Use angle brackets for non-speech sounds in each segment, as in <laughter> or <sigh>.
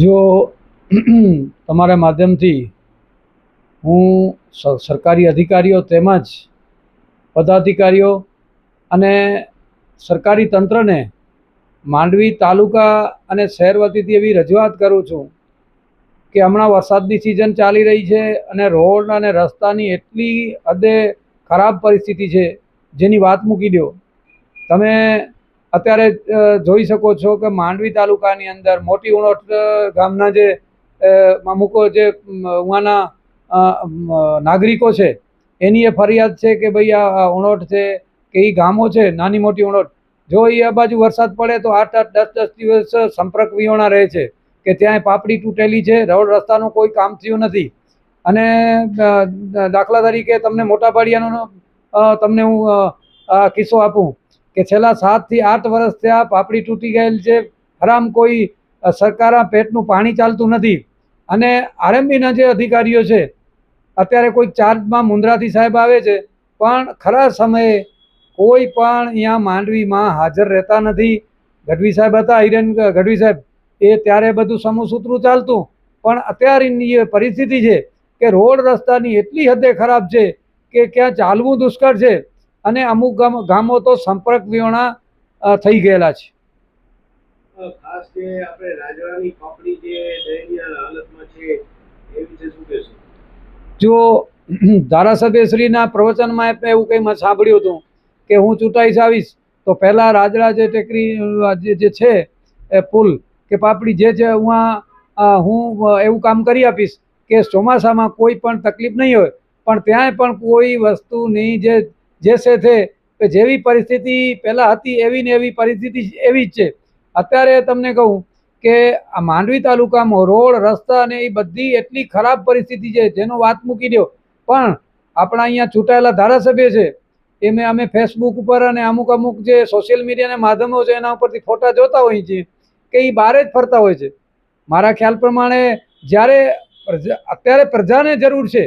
જો <clears throat> તમારા માધ્યમથી હું સરકારી અધિકારીઓ તેમજ પદાધિકારીઓ અને સરકારી તંત્રને માંડવી તાલુકા અને શહેર વતીથી એવી રજૂઆત કરું છું કે હમણાં વરસાદની સિઝન ચાલી રહી છે અને રોડ અને રસ્તાની એટલી હદે ખરાબ પરિસ્થિતિ છે, જેની વાત મૂકી દો. તમે અત્યારે જોઈ શકો છો કે માંડવી તાલુકાની અંદર મોટી ઉણોટ ગામના જે અમુક જે અમ, નાગરિકો છે એની એ ફરિયાદ છે કે ભાઈ આ આ ઉણોટ છે કે એ ગામો છે નાની મોટી ઉણોટ જો એ આ બાજુ વરસાદ પડે તો આઠ આઠ દસ દસ દિવસ સંપર્ક વિહોણા રહે છે કે ત્યાં પાપડી તૂટેલી છે રોડ રસ્તાનું કોઈ કામ થયું નથી. અને દાખલા તરીકે તમને મોટા પાડિયાનો તમને હું કિસ્સો આપું. કે છેલ્લા સાતથી આઠ વર્ષ થયા પાપડી તૂટી ગયેલ છે. હરામ કોઈ સરકારના પેટનું પાણી ચાલતું નથી. અને આરએમબીના જે અધિકારીઓ છે, અત્યારે કોઈ ચાર્જમાં મુંદ્રાથી સાહેબ આવે છે, પણ ખરા સમયે કોઈ પણ અહીંયા માંડવીમાં હાજર રહેતા નથી. ગઢવી સાહેબ હતા, હિરેન ગઢવી સાહેબ, એ ત્યારે બધું સમૂહ સૂત્રું ચાલતું. પણ અત્યારની એ પરિસ્થિતિ છે કે રોડ રસ્તાની એટલી હદે ખરાબ છે કે ક્યાં ચાલવું દુષ્કર છે. અને અમુક ગામ તો સંપર્ક વિહોણા થઈ ગયેલા છે. ખાસ કે આપણે રાજવાની પાપડી જે દયનીય હાલતમાં છે એ વિશે શું કહેશો? જો ધારાસભ્યશ્રીના પ્રવચનમાં આપણે એવું કંઈ મેં સાંભળ્યું હતું કે હું ચૂંટાઈશ આવીશ તો પહેલાં રાજડા જે ટેકરી જે જે છે એ પુલ કે પાપડી જે છે ઉहाँ હું એવું કામ કરી આપીશ કે ચોમાસામાં કોઈ પણ તકલીફ નહીં હોય પણ ત્યાંય પણ કોઈ વસ્તુની જે જે તે કે જેવી પરિસ્થિતિ પહેલાં હતી એવી ને એવી પરિસ્થિતિ એવી જ છે. અત્યારે તમને કહું કે આ માંડવી તાલુકામાં રોડ, રસ્તા અને એ બધી એટલી ખરાબ પરિસ્થિતિ છે, જેનો વાત મૂકી દો. પણ આપણા અહીંયા ચૂંટાયેલા ધારાસભ્ય છે એ મેં અમે ફેસબુક ઉપર અને અમુક અમુક જે સોશિયલ મીડિયાના માધ્યમો છે, એના ઉપરથી ફોટા જોતા હોઈએ છીએ કે એ બહાર જ ફરતા હોય છે. મારા ખ્યાલ પ્રમાણે જ્યારે અત્યારે પ્રજાને જરૂર છે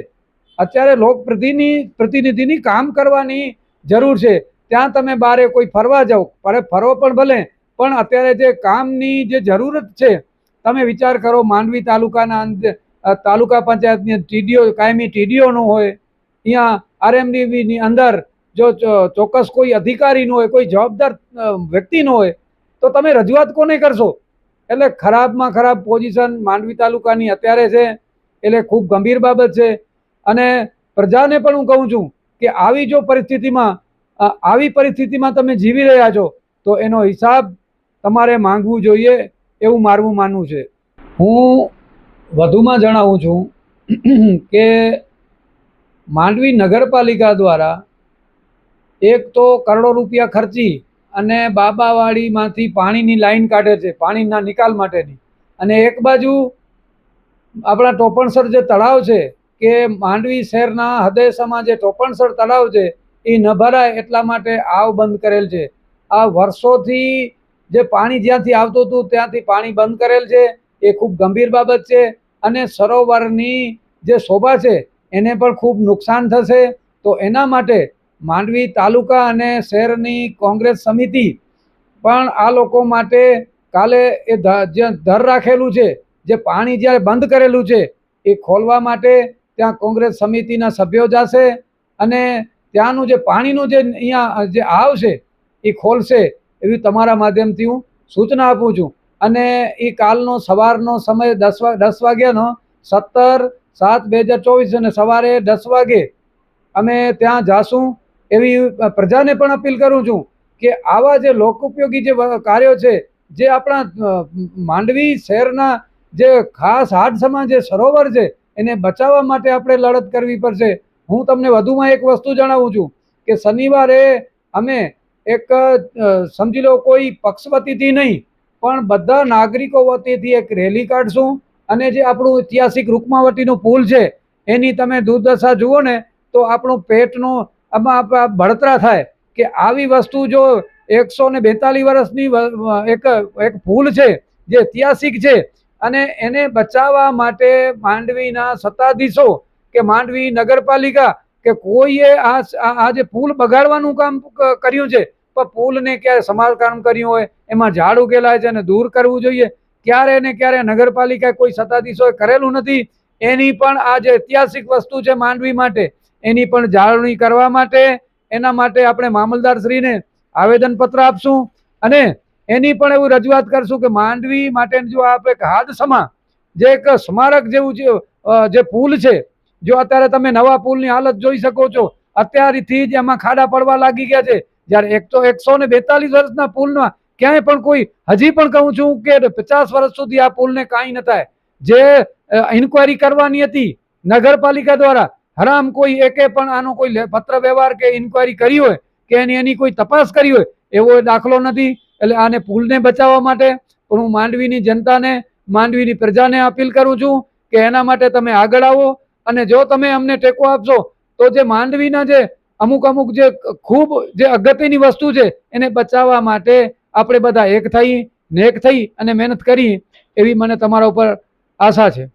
અત્યારે લોક પ્રતિનિધિ પ્રતિનિધિની કામ કરવાની જરૂર છે. ત્યાં તમે બારે કોઈ ફરવા જાઓ, અરે ફરવો પણ ભલે, પણ અત્યારે જે કામની જે જરૂરત છે, તમે વિચાર કરો માંડવી તાલુકાના તાલુકા પંચાયતની ટીડીઓ, કાયમી ટીડીઓનું હોય, અહીંયા આરએમડીબીની અંદર જો ચોક્કસ કોઈ અધિકારીનું હોય, કોઈ જવાબદાર વ્યક્તિનું હોય, તો તમે રજૂઆત કોને કરશો? એટલે ખરાબમાં ખરાબ પોઝિશન માંડવી તાલુકાની અત્યારે છે, એટલે ખૂબ ગંભીર બાબત છે. અને પ્રજાને પણ હું કહું છું કે આવી જો પરિસ્થિતિમાં આવી પરિસ્થિતિમાં તમે જીવી રહ્યા છો, તો એનો હિસાબ તમારે માંગવું જોઈએ એવું મારું માનવું છે. હું વધુમાં જણાવું છું કે માંડવી નગરપાલિકા દ્વારા એક તો કરોડો રૂપિયા ખર્ચી અને બાબાવાડીમાંથી પાણીની લાઈન કાઢે છે, પાણીના નિકાલ માટેની. અને એક બાજુ આપણા ટોપણસર જે તળાવ છે કે માંડવી શહેરના હૃદયસમાં જે ટોપણસર તળાવ છે, એ ન ભરાય એટલા માટે આવ બંધ કરેલ છે. આ વર્ષોથી જે પાણી જ્યાંથી આવતું હતું, ત્યાંથી પાણી બંધ કરેલ છે. એ ખૂબ ગંભીર બાબત છે અને સરોવરની જે શોભા છે, એને પણ ખૂબ નુકસાન થશે. તો એના માટે માંડવી તાલુકા અને શહેરની કોંગ્રેસ સમિતિ પણ આ લોકો માટે કાલે એ ધર રાખેલું છે, જે પાણી જ્યારે બંધ કરેલું છે, એ ખોલવા માટે ત્યાં કોંગ્રેસ સમિતિના સભ્યો જશે અને ત્યાંનું જે પાણીનું જે અહીંયા જે આવશે એ ખોલશે એવી તમારા માધ્યમથી હું સૂચના આપું છું. અને એ કાલનો સવારનો સમય દસ દસ વાગ્યાનો સત્તર સાત બે હજાર ચોવીસ અને સવારે દસ વાગે અમે ત્યાં જાશું એવી પ્રજાને પણ અપીલ કરું છું કે આવા જે લોકોપયોગી જે કાર્યો છે, જે આપણા માંડવી શહેરના જે ખાસ હાડસમાં જે સરોવર છે એને બચાવવા માટે આપણે લડત કરવી પડશે. હું તમને વધુમાં એક વસ્તુ જણાવું છું કે શનિવારે અમે એક સમજી લો કોઈ પક્ષ વતીથી નહીં, પણ બધા નાગરિકો વતીથી એક રેલી કાઢશું અને જે આપણું ઐતિહાસિક રૂકમાવટીનું પુલ છે, એની તમે દુર્દશા જુઓ ને, તો આપણું પેટનું આમાં બળતરા થાય કે આવી વસ્તુ જો એકસો ને બેતાલીસ વર્ષની એક એક ભૂલ છે, જે ઐતિહાસિક છે અને એને બચાવવા માટે માંડવીના સત્તાધીશો કે માંડવી નગરપાલિકા કે કોઈએ આ આ જે પુલ બગાડવાનું કામ કર્યું છે, પણ પુલને ક્યારે સમારકામ કર્યું હોય, એમાં ઝાડ ઉકેલાય છે અને દૂર કરવું જોઈએ, ક્યારે ને ક્યારે નગરપાલિકાએ કોઈ સત્તાધીશોએ કરેલું નથી, એની પણ આ જે ઐતિહાસિક વસ્તુ છે માંડવી માટે, એની પણ જાળવણી કરવા માટે, એના માટે આપણે મામલદારશ્રીને આવેદનપત્ર આપશું અને એની પણ એવું રજૂઆત કરશું કે માંડવી માટે જો આપણે એક હાદસમાં જે એક સ્મારક જેવું જે પુલ છે, જો અત્યારે તમે નવા પુલની હાલત જોઈ શકો છો, અત્યારથી જ એમાં ખાડા પડવા લાગી ગયા છે. જ્યારે એક તો એકસો ને બેતાલીસ વર્ષના પુલમાં ક્યાંય પણ કોઈ, હજી પણ કહું છું કે પચાસ વર્ષ સુધી આ પુલને કાંઈ ન થાય. જે ઇન્કવાયરી કરવાની હતી નગરપાલિકા દ્વારા, હરામ કોઈ એકે પણ આનો કોઈ પત્ર વ્યવહાર કે ઇન્કવાયરી કરી હોય કે એની એની કોઈ તપાસ કરી હોય, એવો દાખલો નથી. એટલે આને પુલને બચાવવા માટે પણ હું માંડવીની જનતાને, માંડવીની પ્રજાને અપીલ કરું છું કે એના માટે તમે આગળ આવો અને જો તમે અમને ટેકો આપશો, તો જે માંડવીના જે અમુક અમુક જે ખૂબ જે અગત્યની વસ્તુ છે, એને બચાવવા માટે આપણે બધા એક થઈ, ને એક થઈ અને મહેનત કરી એવી મને તમારા ઉપર આશા છે.